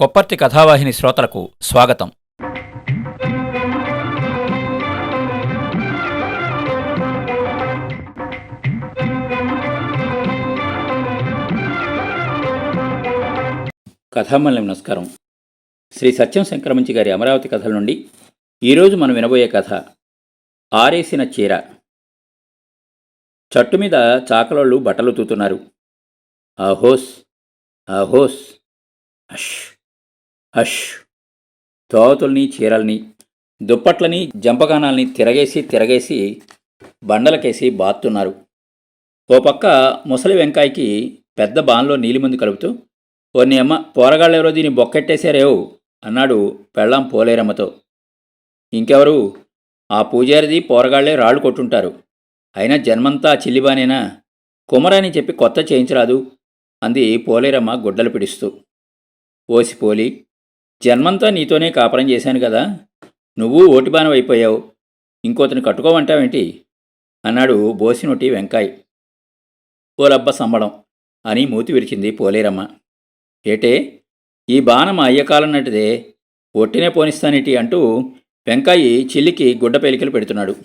కొప్పర్తి కథావాహిని శ్రోతలకు స్వాగతం. కథామల్లి నమస్కారం. శ్రీ సత్యం శంకరమంచి గారి అమరావతి కథల నుండి ఈరోజు మనం వినబోయే కథ ఆరేసిన చీర. చట్టు మీద చాకలోళ్ళు బట్టలు తూతున్నారు ఆహోస్ ఆహోస్ అష్. అష్. తోతుల్ని చీరల్ని దుప్పట్లని జంపగానాల్ని తిరగేసి తిరగేసి బండలకేసి బాత్తున్నారు ఓ పక్క ముసలి వెంకాయకి పెద్ద బాన్లో నీలిమందు కలుపుతూ ఓ నీ అమ్మ పోరగాళ్ళెవరో దీన్ని బొక్కెట్టేశారేవు అన్నాడు పెళ్ళాం పోలేరమ్మతో. ఇంకెవరు? ఆ పూజారిది పోరగాళ్ళే రాళ్ళు కొట్టుంటారు. అయినా జన్మంతా చిల్లిబానేనా? కుమరాని చెప్పి కొత్త చేయించరాదు అంది పోలేరమ్మ గుడ్డలు పిడుస్తూ. ఓసి పోలి జన్మంతా నీతోనే కాపురం చేశాను కదా. నువ్వు ఓటిబానవైపోయావు అయిపోయావు. కట్టుకోమంటావేంటి? అన్నాడు బోసినొట్టి వెంకాయ్. ఓలబ్బ సంబడం అని మూతి విరిచింది పోలేరమ్మ. ఏటే ఈ బాణం అయ్యకాలం నటిదే. ఒట్టినే పోనిస్తానేటి అంటూ వెంకాయి చిల్లికి గుడ్డ పేలికలు పెడుతున్నాడు.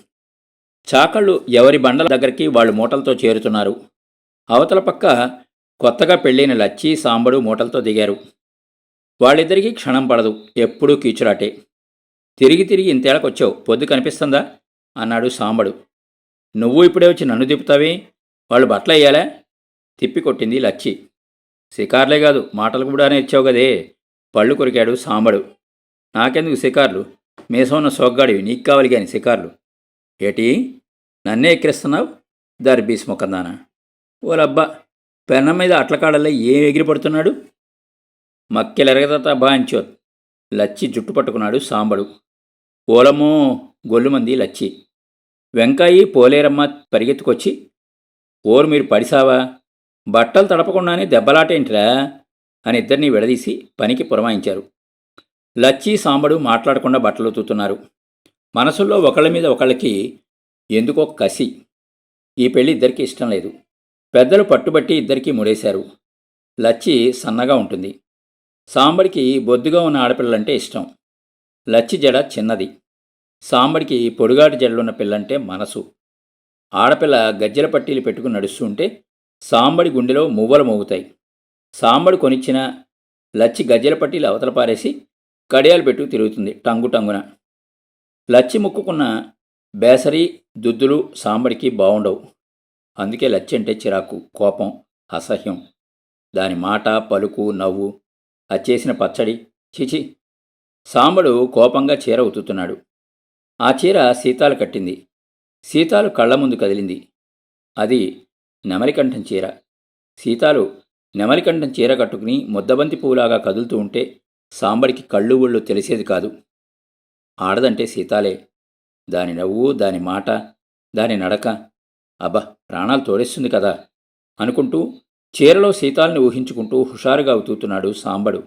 చాకళ్ళు ఎవరి బండల దగ్గరికి వాళ్ళు మూటలతో చేరుతున్నారు. అవతల పక్క కొత్తగా పెళ్ళైన లచ్చి సాంబడు మూటలతో దిగారు. వాళ్ళిద్దరికీ క్షణం పడదు ఎప్పుడూ కీచురాటే తిరిగి తిరిగి ఇంతేళకొచ్చావు పొద్దు కనిపిస్తుందా? అన్నాడు సాంబడు. నువ్వు ఇప్పుడే వచ్చి నన్ను తిప్పుతావే? వాళ్ళు బట్టలు వేయాలా తిప్పి కొట్టింది లచ్చి. సికార్లే కాదు మాటలు కూడా నేర్చావు కదే పళ్ళు కొరికాడు సాంబడు. నాకెందుకు సికార్లు మీసం ఉన్న సొగ్గాడివి నీకు కావాలి కానీ శికార్లు ఏటి? నన్నే ఎక్కిరిస్తున్నావు? దారి బీసుమొక్కందానా ఓలబ్బా పెన్నం మీద అట్లకాడల్లో ఏం ఎగిరిపడుతున్నాడు? మక్కెలెరగదత బాంచోత్. లచ్చి జుట్టు పట్టుకున్నాడు సాంబడు. ఓలమ్మో గొల్లుమంది లచ్చి. వెంకాయి పోలేరమ్మ పరిగెత్తుకొచ్చి ఓరు మీరు పడిసావా? బట్టలు తడపకుండానే దెబ్బలాటేంటిరా? అని ఇద్దరిని విడదీసి పనికి పురమాయించారు. లచ్చి సాంబడు మాట్లాడకుండా బట్టలు తూతున్నారు మనసుల్లో ఒకళ్ళ మీద ఒకళ్ళకి ఎందుకో కసి. ఈ పెళ్ళి ఇద్దరికీ ఇష్టం లేదు. పెద్దలు పట్టుబట్టి ఇద్దరికీ ముడేశారు. లచ్చి సన్నగా ఉంటుంది. సాంబడికి బొద్దుగా ఉన్న ఆడపిల్లంటే ఇష్టం. లచ్చి జడ చిన్నది. సాంబడికి పొడుగాటి జడలున్న పిల్లంటే మనసు. ఆడపిల్ల గజ్జెల పట్టీలు పెట్టుకుని నడుస్తుంటే సాంబడి గుండెలో మువ్వలు మోగుతాయి. సాంబడి కొనిచ్చిన లచ్చి గజ్జెల పట్టీలు అవతల పారేసి కడియాలు పెట్టు తిరుగుతుంది టంగు టంగున. లచ్చి ముక్కుకున్న బేసరి దుద్దులు సాంబడికి బాగుండవు అందుకే లచ్చి అంటే చిరాకు కోపం అసహ్యం. దాని మాట పలుకు నవ్వు అచ్చేసిన పచ్చడి. చిచి సాంబడు కోపంగా చీర ఉతుతున్నాడు ఆ చీర సీతాలు కట్టింది. సీతాలు కళ్ళ ముందు కదిలింది. అది నెమలికంఠం చీర. సీతాలు నెమలికంఠం చీర కట్టుకుని ముద్దబంతి పువ్వులాగా కదులుతూ ఉంటే సాంబడికి కళ్ళు ఒళ్ళు తెలిసేది కాదు. ఆడదంటే సీతాలే. దాని నవ్వు దాని మాట దాని నడక. అబ్బా ప్రాణాలు తోడేస్తుంది కదా అనుకుంటూ చీరలో సీతాల్ని ఊహించుకుంటూ హుషారుగా అవుతూతున్నాడు సాంబడు.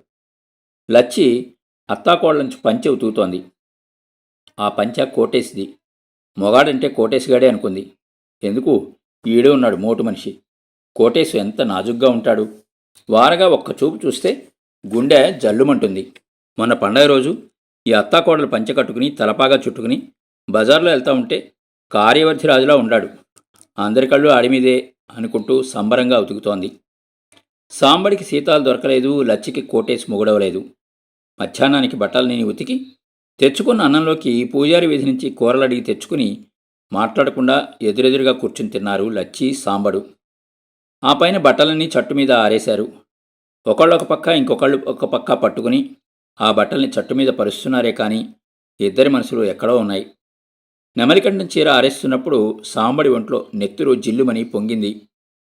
లచ్చి అత్తాకోళ్ళంచి పంచె ఉతూతోంది. ఆ పంచ కోటేసిది. మొగాడంటే కోటేసిగాడే అనుకుంది. ఎందుకు? ఈడే ఉన్నాడు మోటు మనిషి. కోటేశు ఎంత నాజుగ్గా ఉంటాడు. వారగా ఒక్క చూపు చూస్తే గుండె జల్లుమంటుంది. మొన్న పండగ రోజు ఈ అత్తాకోడలు పంచె కట్టుకుని తలపాగా చుట్టుకుని బజార్లో వెళ్తా ఉంటే కార్యవర్ధిరాజులా ఉండాడు. అందరి కళ్ళు ఆడిమీదే అనుకుంటూ సంబరంగా ఉతుకుతోంది. సాంబడికి సీతాలు దొరకలేదు లచ్చికి కోటేసి మొగుడవలేదు. మధ్యాహ్నానికి బట్టలు నేను ఉతికి తెచ్చుకున్న అన్నంలోకి పూజారి వీధి నుంచి కూరలు అడిగి తెచ్చుకుని మాట్లాడకుండా ఎదురెదురుగా కూర్చుని తిన్నారు లచ్చి సాంబడు. ఆ పైన బట్టలన్నీ చట్టు మీద ఆరేశారు. ఒకళ్ళు ఒక పక్క ఇంకొకళ్ళు ఒక పక్క పట్టుకుని ఆ బట్టల్ని చట్టు మీద పరుస్తున్నారే కానీ ఇద్దరి మనసులు ఎక్కడో ఉన్నాయి. నెమలికంఠం చీర ఆరేస్తున్నప్పుడు సాంబడి ఒంట్లో నెత్తురు జిల్లుమని పొంగింది.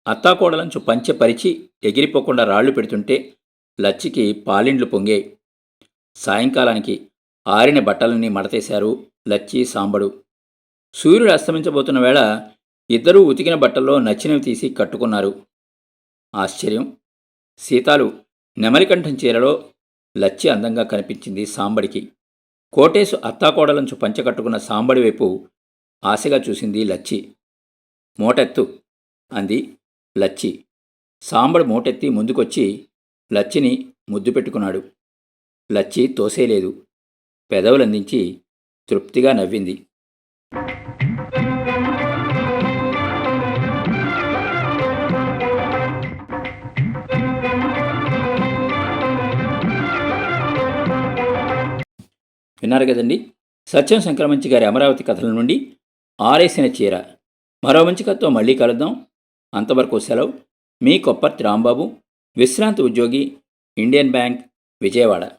అత్తాకోడలంచు పంచె పరిచి ఎగిరిపోకుండా రాళ్ళు పెడుతుంటే లచ్చికి పాలిండ్లు పొంగాయి. సాయంకాలానికి ఆరిన బట్టలన్నీ మడతేశారు లచ్చి సాంబడు. సూర్యుడు అస్తమించబోతున్న వేళ ఇద్దరూ ఉతికిన బట్టల్లో నచ్చినవి తీసి కట్టుకున్నారు. ఆశ్చర్యం! సీతాలు నెమలికంఠం చీరలో లచ్చి అందంగా కనిపించింది సాంబడికి. కోటేశు అత్తాకోడలంచు పంచకట్టుకున్న సాంబడి వైపు ఆశగా చూసింది లచ్చి. మూటెత్తు అంది లచ్చి. సాంబడు మూటెత్తి ముందుకొచ్చి లచ్చిని ముద్దు పెట్టుకున్నాడు. లచ్చి తోసేలేదు. పెదవులందించి తృప్తిగా నవ్వింది. విన్నారు కదండి? సత్యం సంక్రమంచి గారి అమరావతి కథల నుండి ఆరేసిన చీర. మరో మంచి కథతో మళ్ళీ కలుద్దాం. అంతవరకు సెలవు. మీ కొప్పర్తి రాంబాబు విశ్రాంతి ఉద్యోగి ఇండియన్ బ్యాంక్ విజయవాడ.